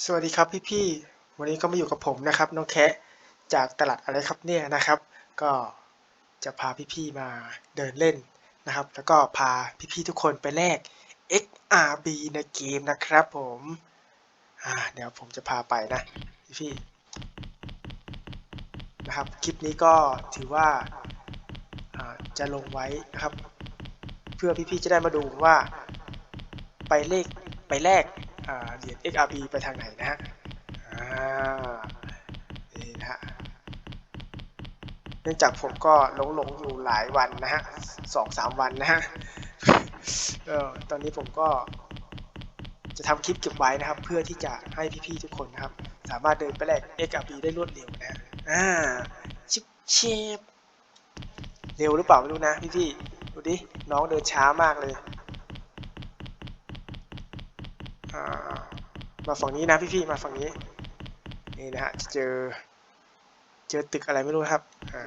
สวัสดีครับพี่ๆ วันนี้ก็มาอยู่กับผมนะครับน้องแคะจากตลาดอะไรครับเนี่ยนะครับ ก็จะพาพี่ๆมาเดินเล่นนะครับ แล้วก็พาพี่ๆทุกคนไปแลก XRB ในเกมนะครับผมอ่าเดี๋ยวผมจะพาไปนะพี่ๆนะครับคลิปนี้ก็ถือว่าจะลงไว้นะครับ เพื่อพี่ๆจะได้มาดูว่าไปเลขไปแลก เหรียญ XRP ไปทางไหนนะฮะอ่านี่นะฮะเนื่องจากผมก็หลงหลงๆอยู่หลายวันนะฮะสองสามวันนะฮะตอนนี้ผมก็จะทำคลิปเก็บไว้นะครับ เพื่อที่จะให้พี่ๆทุกคนนะครับ สามารถเดินไปแลก XRP ได้รวดเร็วนะฮะอ่าชิปเชฟเร็วหรือเปล่าไม่รู้นะพี่ๆดูดิน้องเดินช้ามากเลย มาฝั่งนี้นะพี่ๆมาฝั่งนี้นี่นะฮะจะเจอเจอตึกอะไรไม่รู้ครับอ่า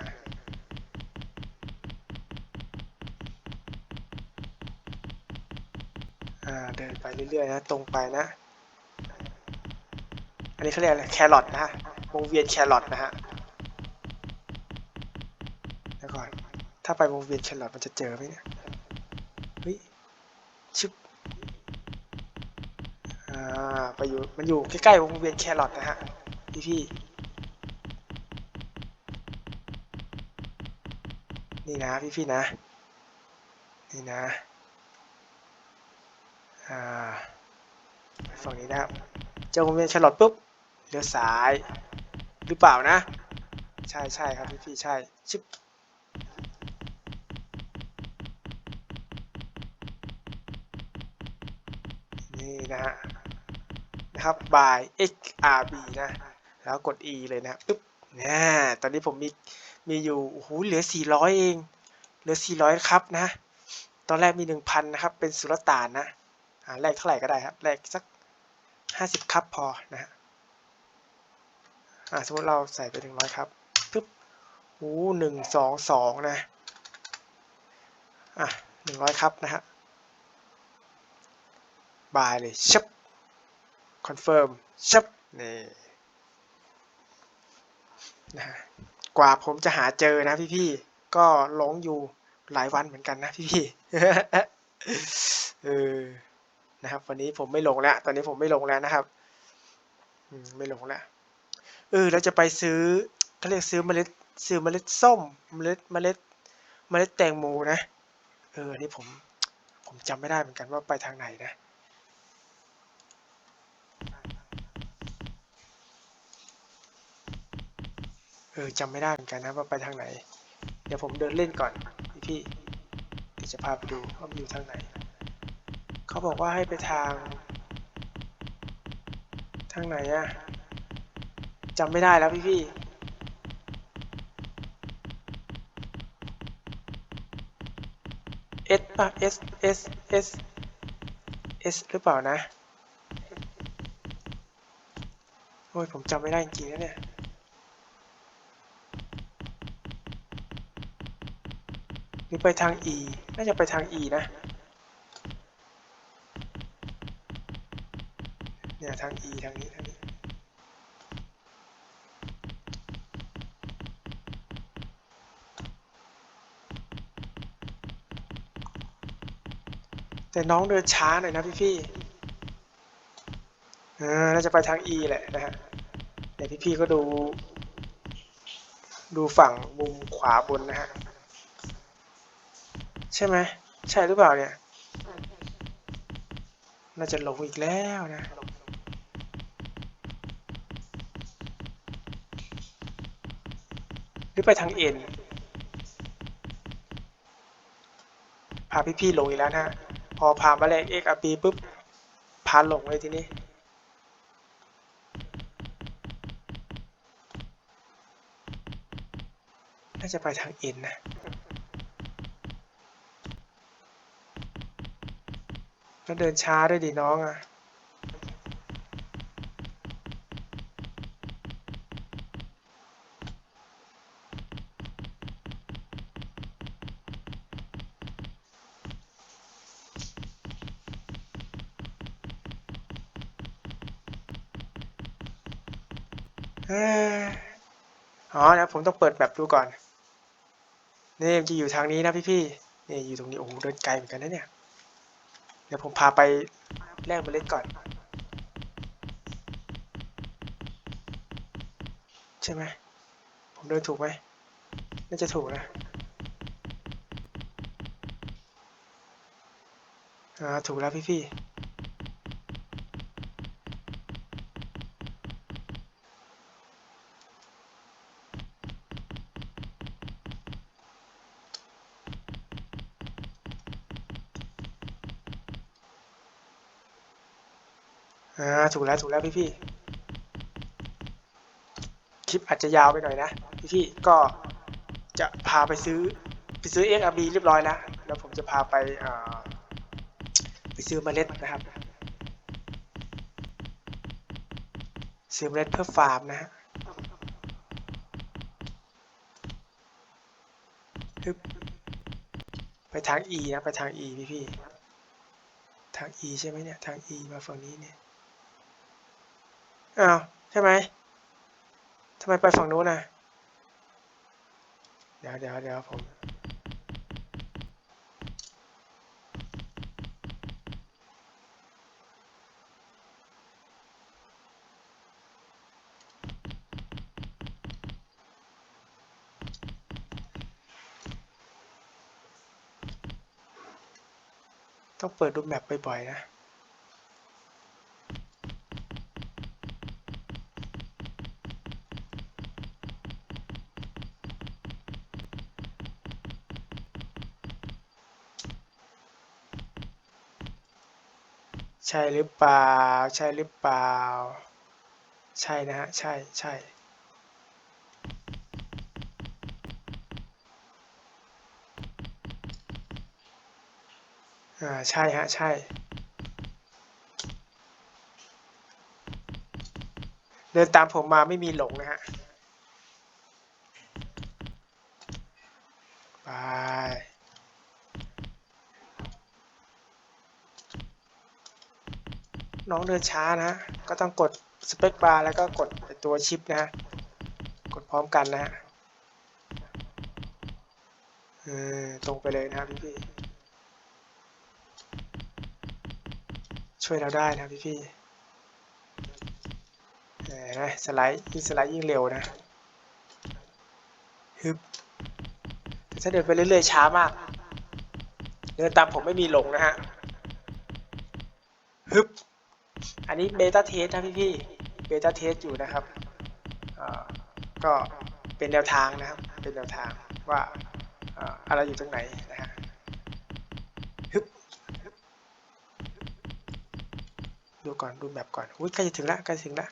เดินไปเรื่อยๆนะตรงไปนะ อันนี้เขาเรียกอะไรแครอทนะฮะวงเวียนแครอทนะฮะเดี๋ยวก่อนถ้าไปวงเวียนแครอทมันจะเจอไหมเนี่ยเฮ้ยชึบอ่า ไปอยู่มันอยู่ใกล้ๆวงเวียนแครอทนะฮะพี่พี่นี่นะพี่พี่นะ นี่นะ อ่าฝั่งนี้นะเจอวงเวียนแครอทปุ๊บเลี้ยวซ้ายหรือเปล่านะ ใช่ใช่ครับพี่พี่ใช่ชิบนี่นะฮะ นะครับ by xrb นะ แล้วกด e เลยนะปึ๊บนี่ตอนนี้ผมมีมีอยู่โอ้โหเหลือ 400 เอง เหลือ 400 ครับนะ ตอนแรกมี 1,000 นะครับ เป็นสุลต่านนะอ่าแลกเท่าไหร่ก็ได้ครับแลกสัก 50 ครับพอนะฮะอ่าสมมติเราใส่ไป 100 ครับปึ๊บโอ้หนึ่งสองสองนะอะ100ครับนะฮะบายเลยชับ คอนเฟิร์มชับนี่นะฮะกว่าผมจะหาเจอนะพี่ๆ ก็หลงอยู่หลายวันเหมือนกันนะพี่ๆเออนะครับ วันนี้ผมไม่ลงแล้ว ตอนนี้ผมไม่ลงแล้วนะครับไม่ลงแล้วเออเราจะไปซื้อเขาเรียกซื้อเมล็ดซื้อเมล็ดส้มเมล็ดเมล็ดเมล็ดแตงโมนะ เออนี่ผม ผมจำไม่ได้เหมือนกันว่าไปทางไหนนะ เออจำไม่ได้เหมือนกันนะว่าไปทางไหน เดี๋ยวผมเดินเล่นก่อนพี่พี่จะพาไปดูว่ามันอยู่ทางไหน เขาบอกว่าให้ไปทาง ทางไหนอะจำไม่ได้แล้วพี่พี่เอสป่ะเอสเอสเอสเอสหรือเปล่านะ โอ้ยผมจำไม่ได้จริงๆนะเนี่ย รือไปทาง E น่าจะไปทาง E นะ เนี่ยทาง E ทางนี้ทางนี้แต่น้องเดินช้าหน่อยนะพี่พี่เออน่าจะไปทาง E แหละนะฮะเดี๋ยวพี่พี่ก็ดู ดูฝั่งมุมขวาบนนะฮะ ใช่ไหมใช่หรือเปล่าเนี่ย น่าจะหลงอีกแล้วนะ หรือไปทางเอ็นพาพี่ๆหลงอีกแล้วนะฮะพอพามาแลกเอ็กอาปีปุ๊บพาหลงเลยทีนี้น่าจะไปทางเอ็นนะ แล้วเดินช้าด้วยดิน้องอะอ๋อนะผมต้องเปิดแบบดูก่อน นี่มันจะอยู่ทางนี้นะพี่ๆนี่อยู่ตรงนี้ โอ้โหเดินไกลเหมือนกันนะเนี่ย เดี๋ยวผมพาไปแลกเมล็ดก่อน ใช่ไหม ผมเดินถูกไหมน่าจะถูกนะอ่าถูกแล้วพี่ๆ อ่าถูกแล้วถูกแล้วพี่พี่คลิปอาจจะยาวไปหน่อยนะ พี่พี่ก็จะพาไปซื้อไปซื้อ XRB เรียบร้อยแล้วแล้วผมจะพาไปอ่าไปซื้อเมล็ดนะครับ ซื้อเมล็ดเพื่อฟาร์มนะฮะไปทาง E นะ ไปทาง E พี่พี่ทาง E ใช่ไหมเนี่ย ทาง E มาฝั่งนี้เนี่ย อ้าวใช่ไหมทำไมไปฝั่งนู้นน่ะ เดี๋ยวเดี๋ยวเดี๋ยวผมต้องเปิดดูแมปบ่อยๆนะ ช่หรือเปล่า ใช่หรือเปล่า ใช่นะฮะ ใช่ใช่อ่า ใช่ฮะ ใช่ เดินตามผมมาไม่มีหลงนะฮะ ไป น้องเดินช้านะ ก็ต้องกดสเปคบาร์แล้วก็กดตัวชิปนะ กดพร้อมกันนะฮะเออตรงไปเลยนะพี่พี่ๆช่วยเราได้นะพี่พี่ๆเห็นไหมสไลด์ยิ่งสไลด์ยิ่งเร็วนะฮึบแต่ถ้าเดินไปเรื่อยๆช้ามาก เดินตามผมไม่มีหลงนะฮะฮึบ นนี้เบต้าเทสนะพี่พี่เบต้าเทสอยู่นะครับก็เป็นแนวทางนะครับ เป็นแนวทางว่าอะไรอยู่ตรงไหนนะฮะฮึบดูก่อนดูแบบก่อนอุ้ยใกล้จะถึงละใกล้จะถึงละ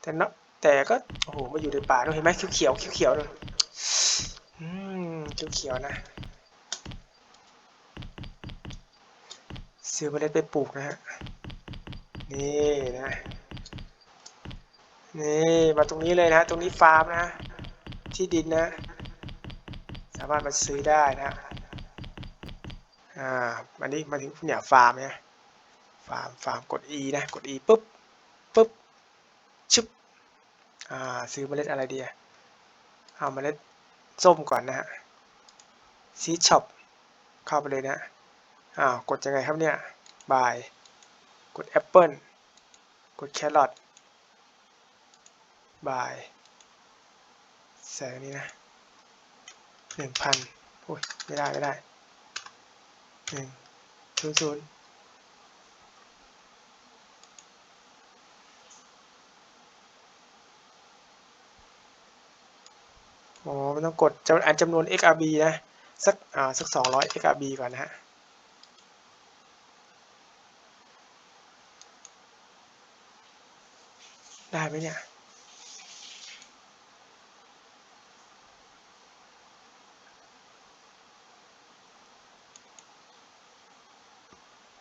แต่เนาะแต่ก็โอ้โหมาอยู่ในป่าด้วยเห็นไหมเขียวเขียวเขียวเลยอืมเขียวเขียวนะ ซื้อเมล็ดไปปลูกนะฮะ นี่นะ นี่มาตรงนี้เลยนะ ตรงนี้ฟาร์มนะ ที่ดินนะ สามารถมาซื้อได้นะ อ่าอันนี้มาถึงเนี่ยฟาร์มเนี่ยฟาร์มฟาร์มกด E นะ กด E ปุ๊บปุ๊บชึบ อ่า ซื้อเมล็ดอะไรดีอะเอาเมล็ดส้มก่อนนะฮะซีช็อปเข้าไปเลยนะ อ้าวกดยังไงครับเนี่ยบายกดแอปเปิลกดแครอทบายใส่อันนี้นะหนึ่งพันโอ้ยไม่ได้ ไม่ได้หนึ่งศูนย์ศูนย์อ๋อมันต้องกดจำอันจำนวน XRB นะ สัก อ่า สักสองร้อย XRB ก่อนนะฮะ ได้ไหมเนี่ย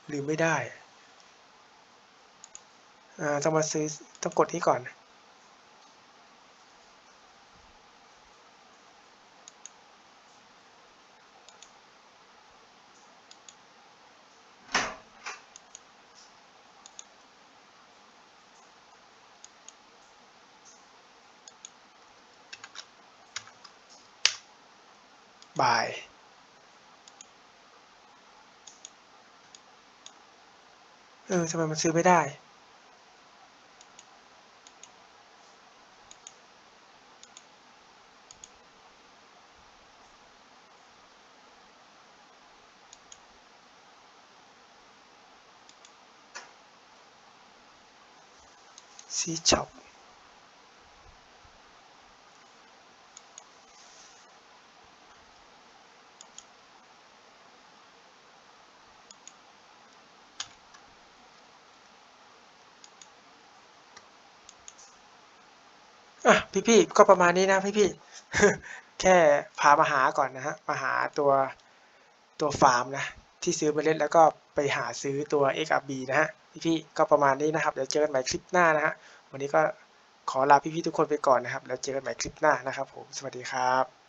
หรือไม่ได้ อ่า ต้องมาซื้อ ต้องกดนี้ก่อน บายเออทำไมมันซื้อไม่ได้ซีช็อป พี่ๆก็ประมาณนี้นะพี่ๆแค่พามาหาก่อนนะฮะมาหาตัวตัวฟาร์มนะที่ซื้อเมล็ดแล้วก็ไปหาซื้อตัว XRB นะฮะพี่ๆก็ประมาณนี้นะครับเดี๋ยวเจอกันใหม่คลิปหน้านะฮะวันนี้ก็ขอลาพี่ๆทุกคนไปก่อนนะครับ แล้วเจอกันใหม่คลิปหน้านะครับผมสวัสดีครับ